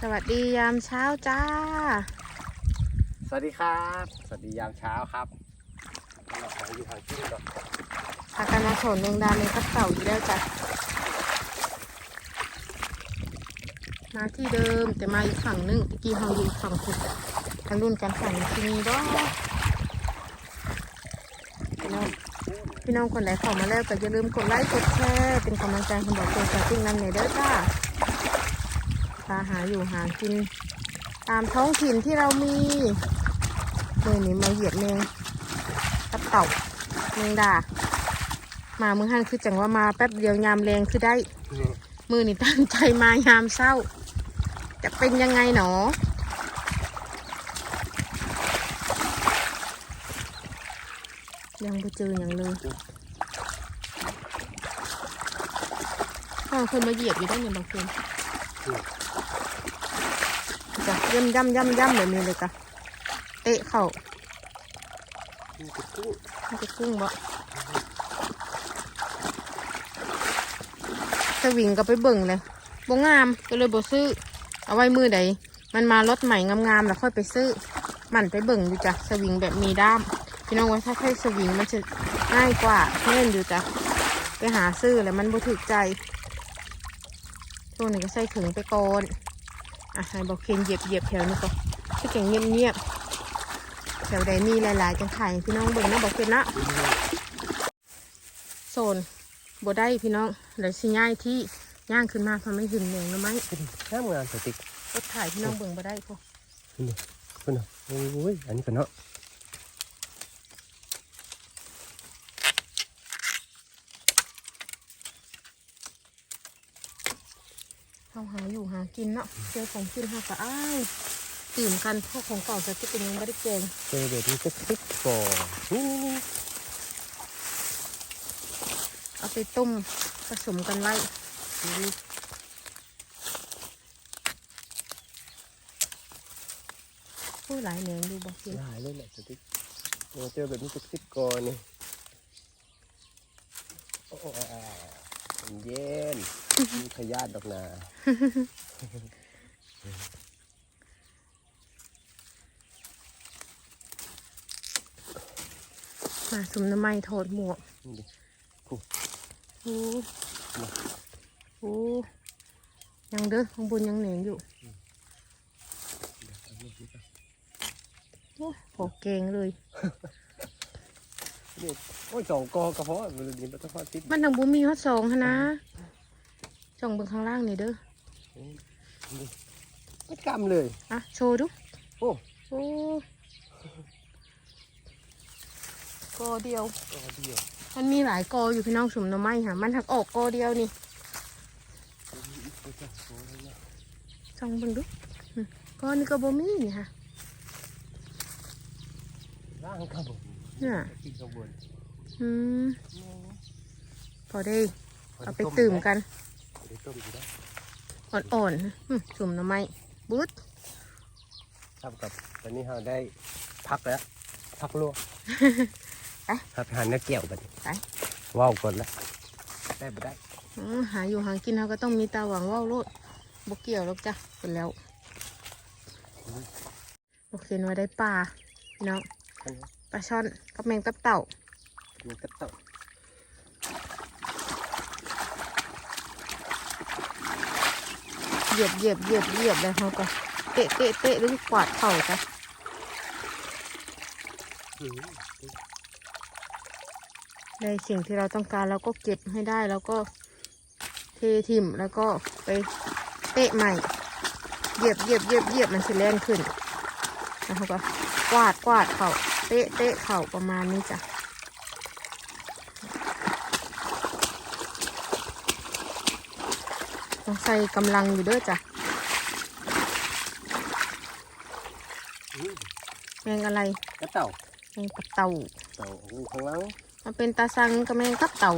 สวัสดียามเช้าจ้า สวัสดีครับ สวัสดียามเช้าครับเราขออยู่ทางที่ก่อนพากันมาโฉนแมงดาในกระเต่าอยู่แล้วจ้ะมาที่เดิมแต่มาอีกฝั่งหนึงตะกี้เราอยู่อีกฝั่งสุดทางรุ่นกันฝั่งที่นี่บ่พี่น้องพี่น้องคนไหนเข้ามาแล้วก็อย่าลืมกดไลค์กดแชร์เป็นกำลังใจให้บอกตัวสติ้งนั่นเนี่ยเด้อจ้า พาหาอยู่หากิน ตามท้องถิ่นที่เรามีเมื่อนี้มาเหยียบแมงกระเต่าแมงดามามือหันคือจังว่ามาแป๊บเดียวยามแรงคือได้ มือนี่ตั้งใจมายามเศร้า จะเป็นยังไงหนอยังไปเจออย่างเลยพ่อเคยมาเหยียบอยู่ได้เนี่ยบางคน ย่ำย่ำย่ำย่ำแบบนี้เลยจ้ะเตะเข่านี่คือกุ้งมันจะกุ้งบ่สวิงก็ไปเบิ่งเลยบ่งามก็เลยบ่ซื้อ เอาไว้มือใดมันมารถใหม่งามๆแล้วค่อยไปซื้อ มันไปเบิ่งดูจ้ะสวิงแบบมีด้าม พี่น้องว่าถ้าใช้สวิงมันจะง่ายกว่าเล่นอยู่จ้ะไปหาซื้อแล้วมันบ่ถูกใจช่วงนี้ก็ใส่ถุงไปก่อน อะให้บอกเคนเหยียบเหยียบแถวนี้ก่อนที่เก่งเงียบเงียบๆแถวใดมีหลายๆจังไข่พี่น้องเบิ่งนะบอกเคนนะโซนบ่ได้พี่น้องเดี๋ยวสิย่ายที่ย่างขึ้นมาเพราะไม่หึนแหงแล้วไหมน้ำงานสติกรถถ่ายพี่น้องเบิ่งบ่ได้พอคุณเนาะโอ้ยอันนี้กันเนาะ เขาหาอยู่หากินเนาะเจอของกินหาก็อ้ายตื่นกันพวกของเก่าจะจะเป็นยังไม่ได้เกงเจอแบบนี้ก็ติกก่อนนี่นี่นี่เอาไปต้มผสมกันไว้ผู้หลายแหนงดูบอกกินหายเลยแหละสติกโอ้เจอแบบนี้ก็ติกก่อนนี่โอ้โอ้อ่าอ่าอ่า เย็นมีขยาดดอกนามาสุมน้ำไม้โทษหมวกนี่ดิโอ้โหยังเด้อข้างบนยังแหนงอยู่โอ้โหเก่งเลย นี่โอ้ยสองกอกระเพาะมันเลยมันต้องทอดติดมันทางบุมีฮอดสองหั้นนะจ่องเบิ่งข้างล่างนี่เด้อไม่กำเลย อะโชว์ดูโอ้ โอ้กอเดียว กอเดียวมันมีหลายกออยู่พี่น้องสุ่มหน่อไม้ค่ะ มันหักออกกอเดียวนี่ช่องเบิ่งดูอืมกอนี่ก็บ่มีนี่ค่ะ ร่างข้างบน เนี่ยที่ข้างบนอืมพอได้ เอาไปตื่มกันเอาไปต้มอยู่ได้อ่อนๆอืมสุ่มหน่อไม้บึ๊ดทำกับตอนนี้เราได้พักแล้วพักลวกไปครับหันเนื้อเกี่ยวกันไปว้าวก่อนแล้วได้บ่ได้อืมหาอยู่หากินเขาก็ต้องมีตาหวังว่าวโลดบกเกี่ยวหรอกจ้ะเป็นแล้วบอกเขียนไว้ได้ปลาพี่น้องอันนี้ ปลาช่อนกับแมงกับเต่ามันก็ต้องเหยียบเหยียบเหยียบเหยียบเลยเขาก็เตะเตะเตะหรือกวาดเข่าจ้ะอืมในสิ่งที่เราต้องการเราก็เก็บให้ได้แล้วก็เททิมแล้วก็ไปเตะใหม่เหยียบเหยียบเหยียบเหยียบมันสิแล่นขึ้นแล้วเขาก็กวาดกวาดเข่า เตะเตะเข่าประมาณนี้จ้ะต้องใส่กำลังอยู่เด้วยจ้ะอืมแมงอะไรกระเต่าแมงกระเต่าเต่าอยู่ข้างหล่างมันเป็นตาสังกับแมงกับเต่า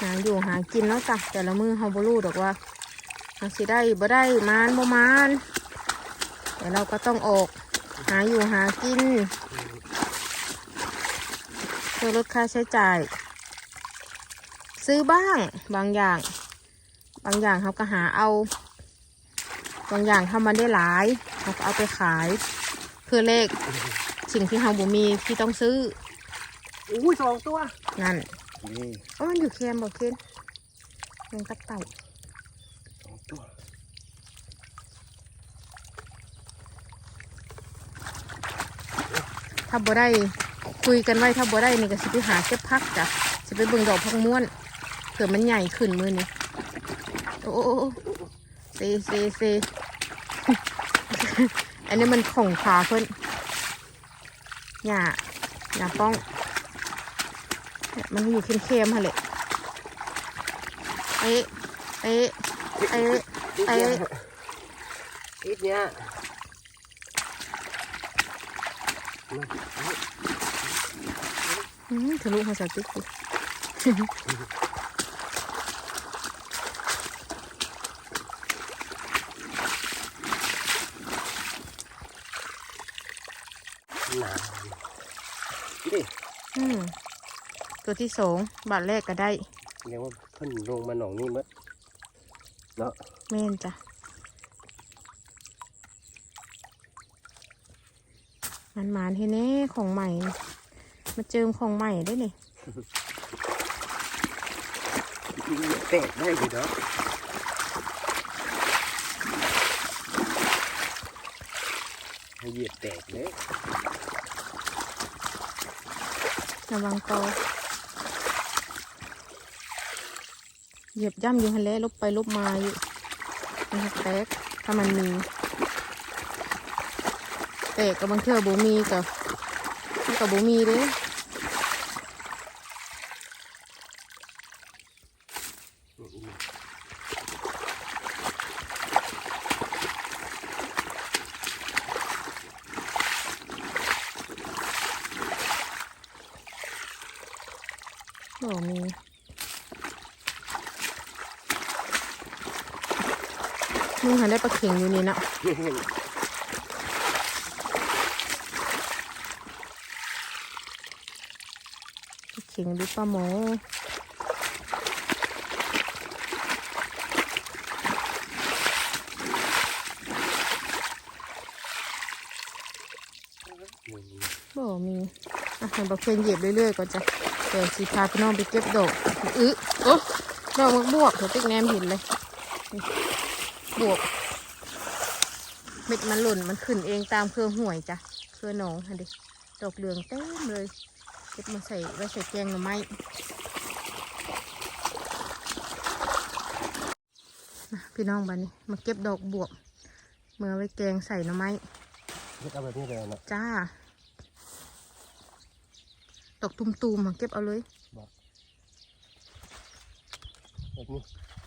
หาอยู่หากินแล้วจ้ะแต่ละมือเฮาบ่รู้ดอกว่าหาสิได้บ่ได้มานบ่มาน แต่เราก็ต้องออก หาอยู่หากินเพื่อลดค่าใช้จ่าย ซื้อบ้างบางอย่าง บางอย่างเขาก็หาเอา บางอย่างถ้ามันได้หลายเขาก็เอาไปขาย เพื่อเลขสิ่งที่เราบ่มีที่ต้องซื้ออุ้ยสองตัว นั่น นี่โอ้มันอยู่เค็มบอกเค็มยังตักเต่า สองตัว ถ้าบ่ได้คุยกันไว้ถ้าบ่ได้นี่ก็สิไปหาเก็บพักจ้ะสิไปเบิ่งดอกพักม้วนเผื่อมันใหญ่ขึ้นมือนี่โอ้โอ้โอ้เซเซเซอันนี้มันของขาเพิ่นหย่าหย่าป้องเนี่ยมันอยู่เค็มๆฮะเลยเอ๊ะเอ๊ะเอ๊ะไอ้อีกเนี้ย อืม ทะลุมาสติ๊กดิหนาดิอืมตัวที่สองบาทแรกก็ได้เรียกว่าเพิ่นลงมาหนองนี่มั้ยเนาะเม่นจ้ะ มันหมานเฮเน่ของใหม่นี่มาเจิมของใหม่ได้นี่จริงๆแตกได้อยู่เนาะให้เหยียบแตกเลยระวังโตอเหยียบย่ำอยู่ฮันแหล้วลบไปลบมาอยู่มันหักแตกถ้ามันมี แตกกับบางเทื่อบูมีกับกับบูมีเด้โอ้มีมึงหันได้ปลาเข็งอยู่นี่นะ เข็งหรือปลาหมอบ่มีอะให้ปลาเข็งเหยียบเรื่อยๆก่อนจ้ะเดี๋ยวสิพาพี่น้องไปเก็บดอกอื้อโอ้ดอกมักบวกเดี๋ยวติ๊กแนมเห็นเลย บวก เม็ดมันหล่นมันขึ้นเองตามเครือห่วยจ้ะ เครือหนองค่ะดิ ดอกเหลืองเต็มเลย เก็บมาใส่ไว้ใส่แกงหน่อไม้มาพี่น้องบันนี้มาเก็บดอกบวบเมื่อไว้แกงใส่หน่อไม้เอาแบบนี้เลยเนาะจ้า ดอกตุ่มๆมาเก็บเอาเลยแบบนี้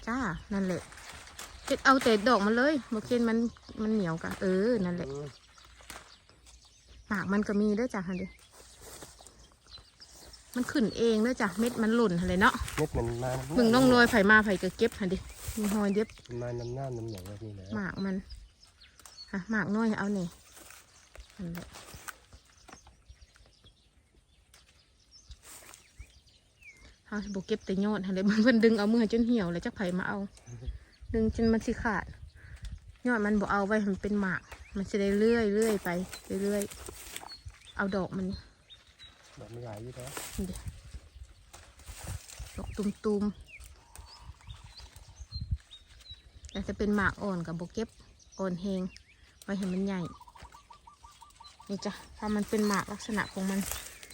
จ้า นั่นแหละเก็บเอาแต่ดอกมันเลยโมเคนมันมันเหนียวกะเออ นั่นแหละอืมหมากมันก็มีเด้วยจ้ะฮันดิ มันขึ้นเองเด้วยจ้ะเม็ดมันหล่นหั่นเลยเนาะเม็ดมันมามึงต้องโรยไผ่มาไผ่ก็เก็บฮันดิมีหอยเด็บมันมาน้ำหน้าน้ำหนองแบบนี้แหละหมากมันฮะหมากน้อยเอานี่นั่นแหละเฮาสิบเก็บแต่ยอดฮันเลยมันเพิ่นดึงเอามือจนเหี่ยวเลยจักไผ่มาเอา ดึงจนมันสิขาด ยอดมันบ่เอาไว้ให้มันเป็นหมาก มันจะได้เลื่อยเลื่อยไปเรื่อยๆเอาดอกมัน แบบไม่ใหญ่อยู่แล้วดอกตุมๆแต่จะเป็นหมากอ่อนกับโบเก็บอ่อนเฮงไว้ให้มันใหญ่ นี่จ้ะถ้ามันเป็นหมากลักษณะของมัน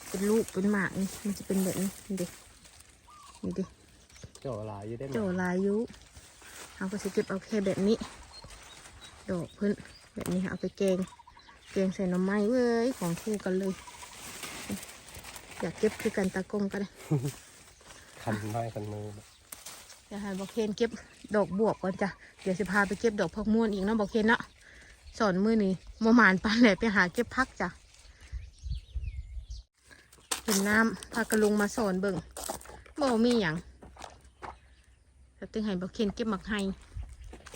เป็นลูกเป็นหมากนี่มันจะเป็นแบบนี้นี่ดินี่ดิเจ้าลายอยู่ได้ไหมเจ้าลายยุเอาก็สิเก็บเอาแค่แบบนี้ ดอกเพิ่นแบบนี้เอาไปแกงแกงใส่หน่อไม้เว้ยของคู่กันเลย อยากเก็บคือกันตากล้องก็ได้คันไม้คันมือเดี๋ยวให้บอกเคนเก็บดอกบวบก่อนจ้ะเดี๋ยวสิพาไปเก็บดอกพักม่วนอีกเนาะบอกเคนเนาะสอนมือนี้มหมานปานแหละไปหาเก็บพักจ้ะเห็นน้ำพากระลุงมาสอนเบิ่งบ่มีหยังแต่ตึงให้บอกเคนเก็บหมักไห้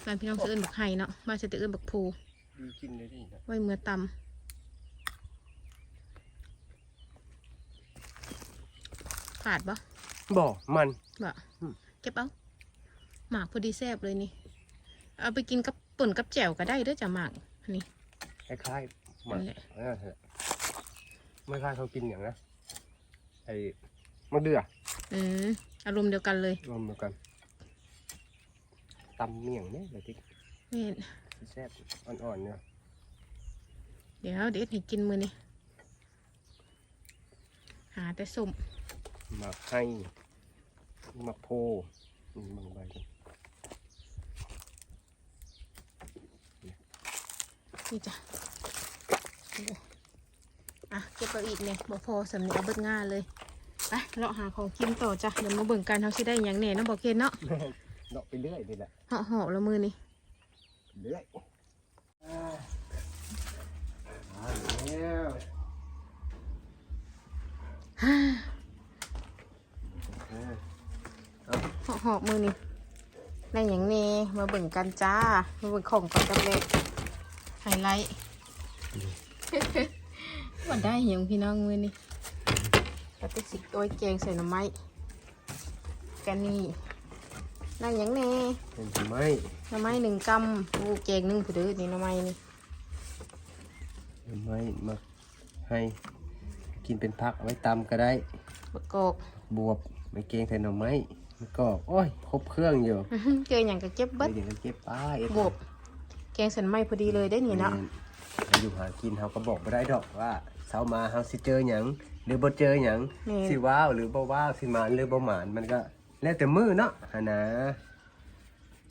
บ้านพี่น้องจะเอิ้นบักไห้เนาะบ้านจะเอิ้นบักพูดีกินเลยดิไว้เมื่อตำ ขาดปะบ่ มันบ่อืมเก็บเอาหมากพอดีแซ่บเลยนี่ เอาไปกินกับป่นกับแจ่วก็ได้เด้อจ้ะหมากอันนี้คล้ายๆหมันั่กนแหละเออไม่คล้ายเขากินอย่างนะไอ้มะเดื่ออืมอารมณ์เดียวกันเลยรวมกันตำเมี่ยงเนี่ยเลยที่แม่นแซ่บอ่อนๆเนี่ยเดี๋ยวเด็ดให้กินมือนี่หาแต่ส้มห มักให้หมักโพอืมบางใบกันนี่จ้ะอะเก็บเอาอีกเนี่ยบ่พอสำเนียงเอาเบิดง่าเลยไปเราะหาของกินต่อจ้ะเดี๋ยวมาเบิ่งกันเขาสิได้หยังแหน่เนาะบอกเคนเนาะเนาะไปเรื่อยนี่แหละเหาะเหาะแล้วมือนี่เรื่อยอ่ามาแล้ว ฮ่า อ่า เหาะเหาะมือนี่ได้หยังแหน่มาเบิ่งกันจ้า มาเบิ่งของก่อนกับเลยไฮไลท์ว่าได้หยังพี่น้องมือนี่กระติกสิโอ้ยแกงใส่หน่อไม้กันนี่นั่นหยังแหน่เป็นทำไมหน่อไม้หนึ่งกำปูแกงหนึ่งผู้เดือนี่หน่อไม้นี่ทำไมมาให้กินเป็นพักเอาไว้ตำก็ได้บะกอกบวบไม่เกรงใส่หน่อไม้มัน ก็ โอ้ย ครบเครื่องอยู่อื้อหือเจออย่างกับเก็บเบิดเดี๋ยวกันเก็บป้ายบวบแกงใส่หน่อไม้พอดีเลยได้นี่เนาะเราอยู่หากินเขาก็บอกไม่ได้ดอกว่าเช้ามาเขาสิเจอหยังหรือบ่เจอหยังนี่สิว้าวหรือบ่ว้าวสิหมานหรือบ่หมานมันก็แล้วแต่มือเนาะหานะ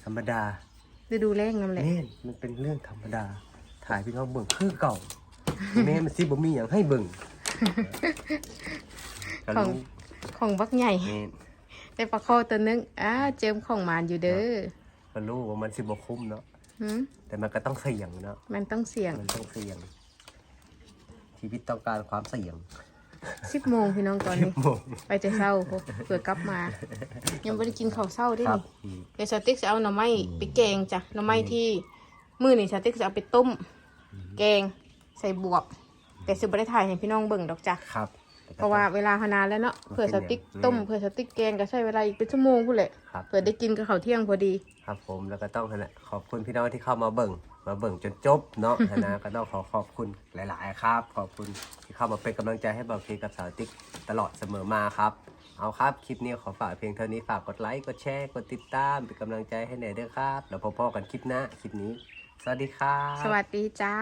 ธรรมดาฤดูแรงนั่นแหละเน่นมันเป็นเรื่องธรรมดา ถ่ายพี่น้องเบิ่งคือเก่าแม่มันสิบ่มีหยังให้เบิ่งก็ของรู้ของบักใหญ่ เน่นแต่ปลาคอตัวนึงอ้าเจิมของหมานอยู่เด้อก็รู้ว่ามันสิบ่คุ้มเนาะหืมแต่มันก็ต้องเสี่ยงเนาะมันต้องเสี่ยงมันต้องเสี่ยง ชีวิตต้องการความเสี่ยงสิบโมงพี่น้องตอนนี้ โมง ไปแต่เช้าโหเผื่อกลับมา ยังไม่ได้กินข้าวเช้าด้วยครับนี่อืม เดี๋ยวสติ๊กจะเอาหน่อไม้ไปแกงจ้ะหน่อไม้ที่มือนี่สติ๊กจะเอาไปต้ม แกงใส่บวบ แต่สิบได้ถ่ายให้พี่น้องเบิ่งดอกจ้ะ ครับ เพราะว่าเวลาพนานแล้วเนาะเผื่อสติ๊กอืมต้มเผื่อสติ๊กแกงก็ใช้เวลาอีกเป็นชั่วโมงพูดแหละครับ เผื่อได้กินกับข้าวเที่ยงพอดี ครับผมแล้วก็ต้องนั่นแหละขอบคุณพี่น้องที่เข้ามาเบิ่ง มาเบิ่งจนจบเนาะนะก็ต้องขอขอบคุณหลาย ๆ ครับ ขอบคุณที่เข้ามาเป็นกำลังใจให้เบาเคกับสาวติ๊กตลอดเสมอมาครับ เอาครับคลิปนี้ขอฝากเพียงเท่านี้ฝากกดไลค์กดแชร์กดติดตามเป็นกำลังใจให้หน่อยเด้อครับ แล้วพบกันคลิปหน้าคลิปนี้ สวัสดีครับ สวัสดีจ้า